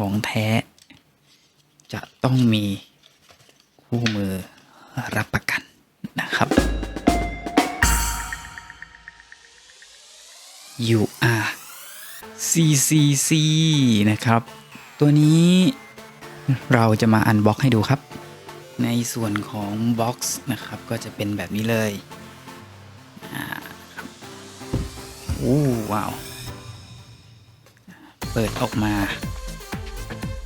ของแท้ จะต้องมีคู่มือรับประกันนะครับ UR CCC นะครับ ตัวนี้เราจะมาอันบ็อกให้ดูครับ ในส่วนของบ็อกซ์นะครับ ก็จะเป็นแบบนี้เลยอู้ว้าว เปิดออกมา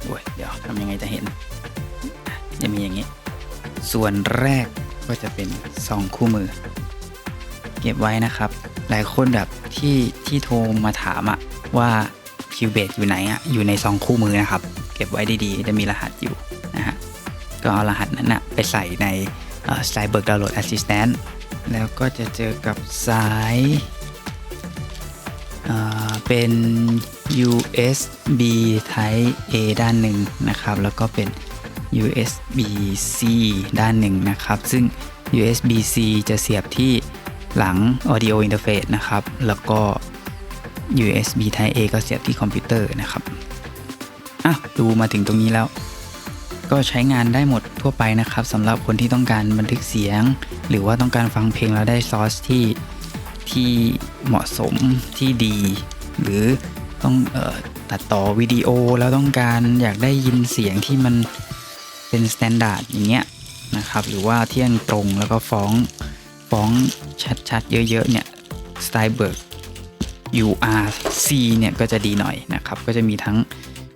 โอ้ยเดี๋ยวทำยังไงจะเห็น จะมีอย่างนี้ ส่วนแรกก็จะเป็นซองคู่มือ เก็บไว้นะครับ หลายคนแบบที่ที่โทรมาถามอะว่าคิวเบ e อยู่ไหนอะอยู่ในซองคู่มือนะครับ เก็บไว้ดีๆ จะมีรหัสอยู่นะฮะก็เอารหัสนั้นนะไปใส่ใน s l i b e r g Download Assistant แล้วก็จะเจอกับสายเป็น USB Type A ด้านหนึ่งนะครับ แล้วก็เป็น USB C ด้านหนึ่งนะครับ ซึ่ง USB C จะเสียบที่หลัง Audio Interface นะครับ แล้วก็ USB Type A ก็เสียบที่คอมพิวเตอร์นะครับ อะ ดูมาถึงตรงนี้แล้ว ก็ใช้งานได้หมดทั่วไปนะครับสำหรับคนที่ต้องการบันทึกเสียง หรือว่าต้องการฟังเพลงแล้วได้ซอสที่ที่เหมาะสมที่ดี หรือ ต้องออตัดต่อวิดีโอแล้วต้องการอยากได้ยินเสียงที่มันเป็นสแตนดาร์ดอย่างเงี้ยนะครับหรือว่าเที่ยงตรงแล้วก็ฟ้องฟ้องชัดๆ เยอะๆเนี่ยสไตล์เบิร์ก URC เนี่ยก็จะดีหน่อยนะครับ ก็จะมีทั้ง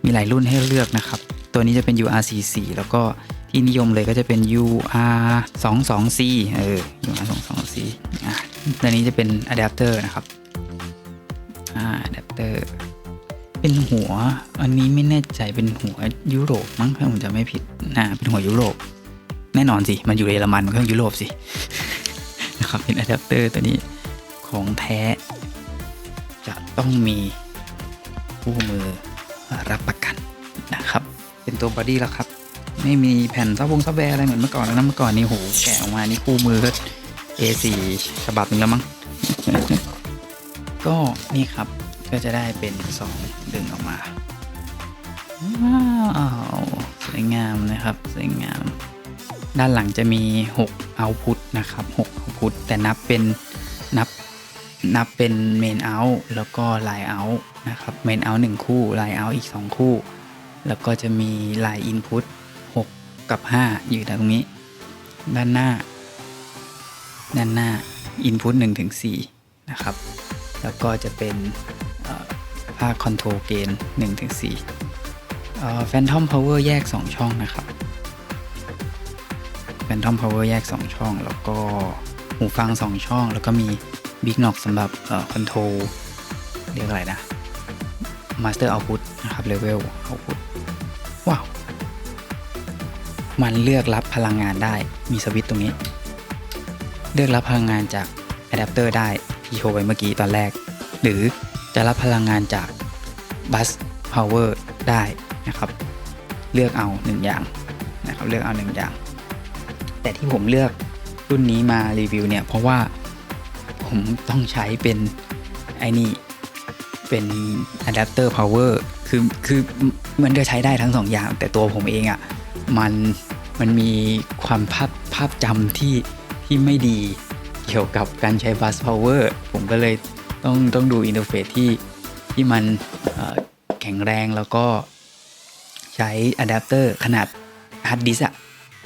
มีหลายรุ่นให้เลือกนะครับ ตัวนี้จะเป็น URCC แล้วก็ที่นิยมเลยก็จะเป็น UR22C เออ UR22C อะตัวนี้จะเป็นอะแดปเตอร์นะครับ อ่าอะแดปเตอร์ เป็นหัว อันนี้ไม่แน่ใจเป็นหัวยุโรปมั้งถ้าผมจะไม่ผิดนะเป็นหัวยุโรป แน่นอนสิ มันอยู่เยอรมันมันก็ต้องยุโรปสินะครับเป็นอะแดปเตอร์ตัวนี้ของแท้ จะต้องมีคู่มือรับประกันนะครับ เป็นตัวบอดี้แล้วครับ ไม่มีแผ่นซับวงซับแวร์อะไรเหมือนเมื่อก่อนแล้วนะเมื่อก่อนนี่โหแกะออกมานี่คู่มือก็ A4 ฉบับนึงแล้วมั้งก็นี่ครับ ก็จะได้เป็นซองดึงออกมาว้าวสวยงามนะครับสวยงาม ด้านหลังจะมี 6 output นะครับ 6 output แต่นับเป็นนับนับเป็นเมนเอาท์แล้วก็ไลน์เอาท์นะครับเมนเอาท์หนึ่งคู่ไลน์เอาท์อีก 2 คู่ แล้วก็จะมีไลน์อินพุต6กับ 5 อยู่ตรงนี้ ด้านหน้า ด้านหน้าอินพุต1ถึง4นะครับ แล้วก็จะเป็น คคอนโทรลเกน1ถึง4แฟนทอมพาวเวอร์แยก 2 ช่องนะครับแฟนทอมพาวเวอร์แยก 2 ช่อง แล้วก็หูฟัง 2 ช่อง แล้วก็มี Big Knock สำหรับคอนโทรเรียกอะไรนะ Master Output นะครับ Level Output ว้าว มันเลือกรับพลังงานได้มีสวิตช์ตรงนี้ เลือกรับพลังงานจากอะแดปเตอร์ได้ที่โชว์ไปเมื่อกี้ตอนแรก หรือ จะรับพลังงานจากบัสพาวเวอร์ได้นะครับ เลือกเอาหนึ่งอย่างนะครับเลือกเอาหนึ่งอย่าง แต่ที่ผมเลือกรุ่นนี้มารีวิวเนี่ย เพราะว่าผมต้องใช้เป็นไอ้นี่เป็นอะแดปเตอร์พาวเวอร์คือคือมันก็ใช้ได้ทั้งสองอย่าง แต่ตัวผมเองอะ่ะมันมันมีความภาพภาพจำที่ที่ไม่ดีเกี่ยวกับการใช้บัสพาวเวอร์ผมก็เลย ต้องต้องดูอินเทอร์เฟซที่ที่มันแข็งแรงแล้วก็ใช้อะแดปเตอร์ขนาดฮาร์ดดิสอะ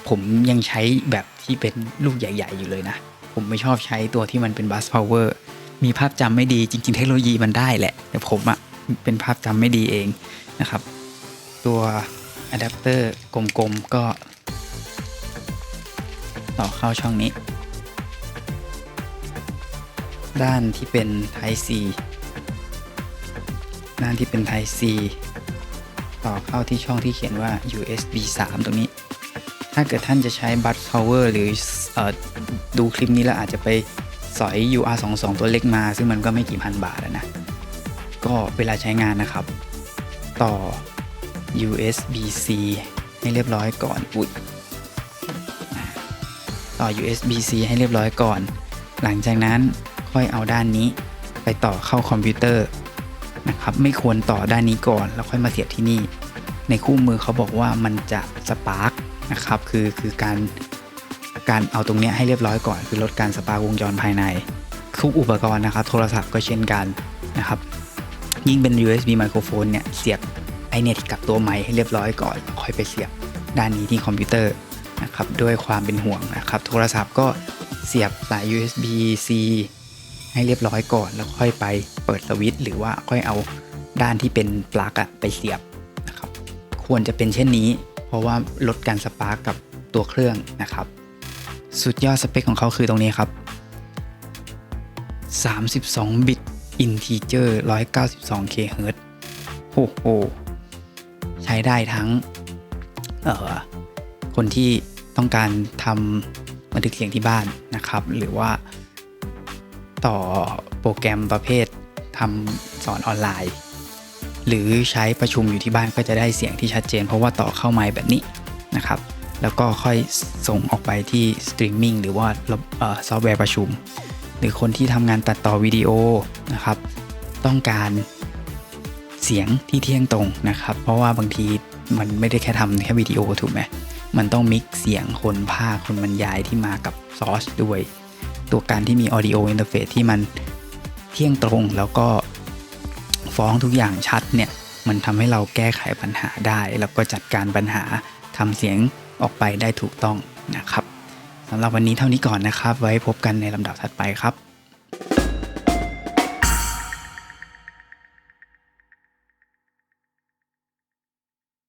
ผมยังใช้แบบที่เป็นลูกใหญ่ ๆ อยู่เลยนะ ผมไม่ชอบใช้ตัวที่มันเป็นบัสพาวเวอร์มีภาพจำไม่ดีจริง ๆ เทคโนโลยีมันได้แหละ แต่ผมอะเป็นภาพจำไม่ดีเองนะครับ ตัวอะแดปเตอร์กลมๆก็ ต่อเข้าช่องนี้ ด้านที่เป็น Type C ด้านที่เป็น Type C ต่อเข้าที่ช่องที่เขียนว่า USB 3 ตรงนี้ ถ้าเกิดท่านจะใช้บัต power หรืออดูคลิปนี้แล้วอาจจะไปสอย UR22 ตัวเล็กมา ซึ่งมันก็ไม่กี่พันบาทนะ ก็เวลาใช้งานนะครับ ต่อ USB-C ให้เรียบร้อยก่อนอุ๊ยต่อ USB-C ให้เรียบร้อยก่อน หลังจากนั้น ค่อยเอาด้านนี้ ไปต่อเข้าคอมพิวเตอร์นะครับไม่ควรต่อด้านนี้ก่อน แล้วค่อยมาเสียบที่นี่ ในคู่มือเขาบอกว่ามันจะสปาร์กนะครับคือคือการการเอาตรงเนี้ยให้เรียบร้อยก่อน คือลดการสปาร์กวงจรภายในทุกอุปกรณ์นะครับ โทรศัพท์ก็เช่นกันนะครับ ยิ่งเป็น USB ไมโครโฟนเนี่ยเสียบไอเน็ตกับตัวไมค์ให้เรียบร้อยก่อน ค่อยไปเสียบด้านนี้ที่คอมพิวเตอร์นะครับด้วยความเป็นห่วงนะครับ โทรศัพท์ก็เสียบสาย USB C ให้เรียบร้อยก่อน แล้วค่อยไปเปิดสวิตช์หรือว่าค่อยเอาด้านที่เป็นปลั๊กอะไปเสียบนะครับ ควรจะเป็นเช่นนี้ เพราะว่าลดการสปาร์กกับตัวเครื่องนะครับ สุดยอดสเปคของเขาคือตรงนี้ครับ 32 บิต integer 192 kHz โอ้โห ใช้ได้ทั้งเอ่อคนที่ต้องการทำบันทึกเสียงที่บ้านนะครับ หรือว่า ต่อโปรแกรมประเภททำสอนออนไลน์ หรือใช้ประชุมอยู่ที่บ้านก็จะได้เสียงที่ชัดเจน เพราะว่าต่อเข้าไมค์แบบนี้นะครับ แล้วก็ค่อยส่งออกไปที่สตรีมมิ่งหรือว่าซอฟต์แวร์ประชุม หรือคนที่ทำงานตัดต่อวิดีโอนะครับ ต้องการเสียงที่เที่ยงตรงนะครับ เพราะว่าบางทีมันไม่ได้แค่ทำแค่วิดีโอถูกไหมมันต้องมิกซ์เสียงคนภาคคนบรรยายที่มากับซอสด้วย ตัวการที่มี audio interface ที่มันเที่ยงตรงแล้วก็ฟ้องทุกอย่างชัดเนี่ย มันทำให้เราแก้ไขปัญหาได้ แล้วก็จัดการปัญหาทำเสียงออกไปได้ถูกต้องนะครับสำหรับวันนี้เท่านี้ก่อนนะครับ ไว้พบกันในลำดับถัดไปครับ